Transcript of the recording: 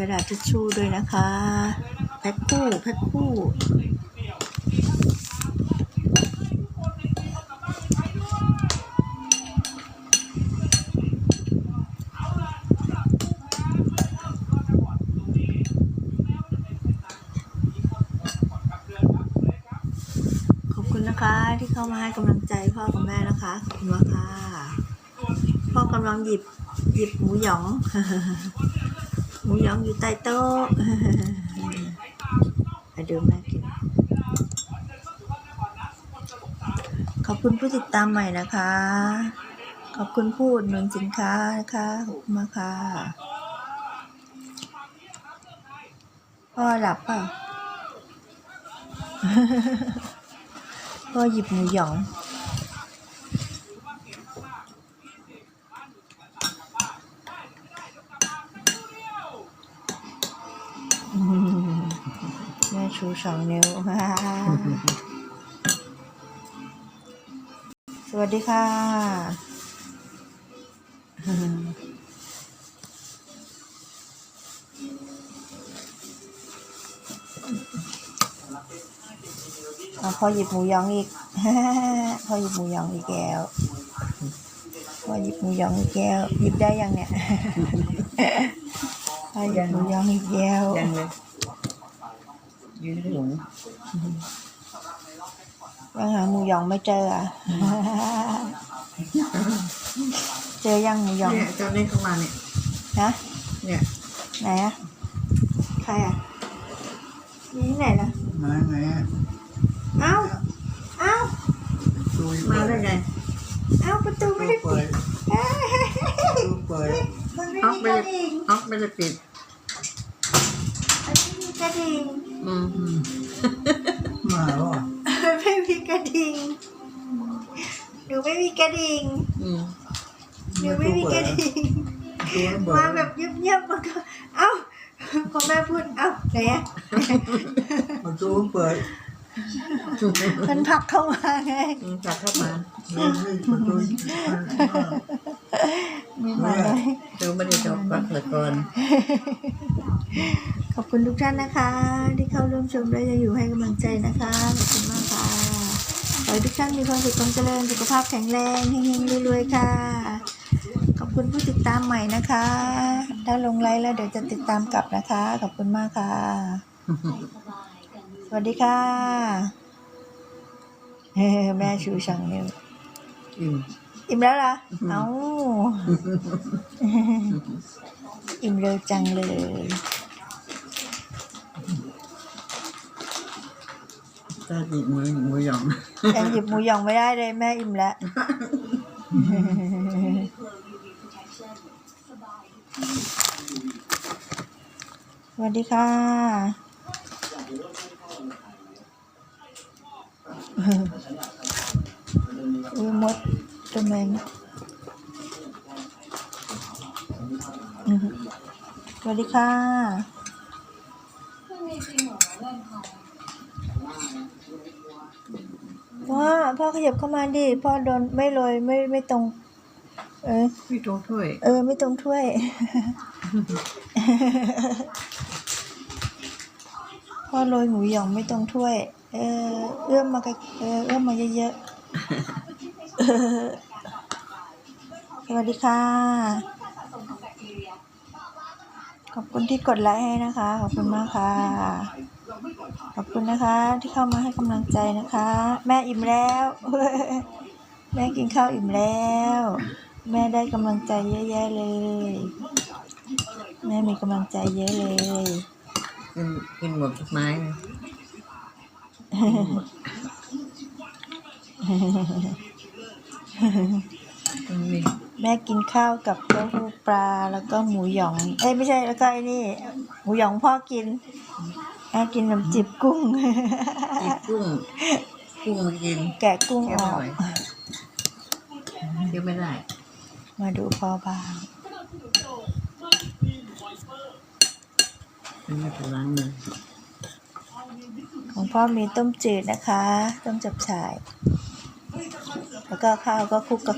ระดาษทิชชู่ด้วยนะคะ แพ็คคู่ แพ็คคู่ขอบคุณนะคะที่เข้ามาให้กำลังใจพ่อกับแม่นะคะขอบคุณมากค่ะ พ่อกำลังหยิบหยิบหมูหยอง มูยองอยู่ใต้โต๊ะไปดูแม่กิน ขอบคุณผู้ติดตามใหม่นะคะ ขอบคุณผู้อุดหนุนสินค้านะคะขอบคุณมากค่ะพ่อหลับเปล่าพ่อหยิบหมูหยอง แม่ชูสองนิ้ว สวัสดีค่ะเอาพอหยิบหมูยองอีก พอหยิบหมูยองอีกแก้ว พอหยิบหมูยองอีกแก้ว หยิบได้ยังเนี่ย พอหยิบหมูยองอีกแก้วยังเลย ยืนในถุงยังหาหมูหยองไม่เจออะ เจอยังหมูหยองเนี่ยเจ้าเล่นเข้ามาเนี่ยนะเนี่ยไหนอะใครอะนี่ที่ไหนล่ะมาไงอะเอ้าเอ้าดูอยู่มาได้ไงเอ้าประตูดูไม่ได้เปิดดูเปิดมันไม่ออกมีไม่กระได้ดิ่งออกไม่ได้ปิดมันไม่มีกระดิ่ง อืมมาแล้วอะมันไม่มีกระดิ่งหนูไม่มีกระดิ่งอืมหนูไม่มีกระดิ่งดูเปิดมาแบบเงียบๆมันก็ เอ้าพอแม่พูดเอ้าไหนอะประตูเปิดมันผลักเข้ามาไง อืมจับเข้ามาดูสิประตู ไม่มาเลยดูไม่ได้จบวัดเลยก่อนขอบคุณทุกท่านนะคะ ที่เข้าร่วมชมและจะอยู่ให้กำลังใจนะคะขอบคุณมากค่ะขอให้ทุกท่านมีความสุขความเจริญสุขภาพแข็งแรงเฮงๆรวยๆค่ะ ขอบคุณผู้ติดตามใหม่นะคะ ถ้าลงไลน์แล้วเดี๋ยวจะติดตามกลับนะคะ ขอบคุณมากค่ะ สวัสดีค่ะเฮ้แม่ชูช่องนิ้ว อืมอิ่มแล้วเหรอเอ้าอิ่มเร็วจังเลยตาดีมือมือหยองยังหยิบหมูหยองไม่ได้เลยแม่อิ่มแล้ว สวัสดีค่ะ อุ้ยมด ตัวแมงอื้อหือสวัสดีค่ะพ่อพ่อขยับเข้ามาดิ พ่อโดนไม่โรยไม่ไม่ตรง เออพี่โตถ้วย เออ ไม่ตรงถ้วย พ่อโรยหมูหยองไม่ตรงถ้วย เออ เอื้อมมาใกล้เออเอื้อมมาเยอะๆเออส วัสดีค่ะ ขอบคุณที่กดไลค์ให้นะคะ ขอบคุณมากค่ะ ขอบคุณนะคะ ที่เข้ามาให้กำลังใจนะคะ แม่อิ่มแล้ว แม่กินข้าวอิ่มแล้ว แม่ได้กำลังใจเยอะแยะเลย แม่มีกำลังใจเยอะเลยกินกินหมดทุกไม้เลยตรงนี้ แม่กินข้าวกับเต้าหู้ปลาแล้วก็หมูหยอง เอ้ยไม่ใช่แล้วก็ไอ้นี่ หมูหยองพ่อกินแม่กินน้ำจิบกุ้ง กินกุ้งกุ้งมากินแกะกุ้งเคี้ยอวอไม่กไหวเคี้ยวไม่ได้มาดูพ่อบ้างอันนี้เป็นล้างมือของพ่อมีต้มจืดนะคะ ต้มจับฉ่าย แล้วก็ข้าวก็คลุกกับ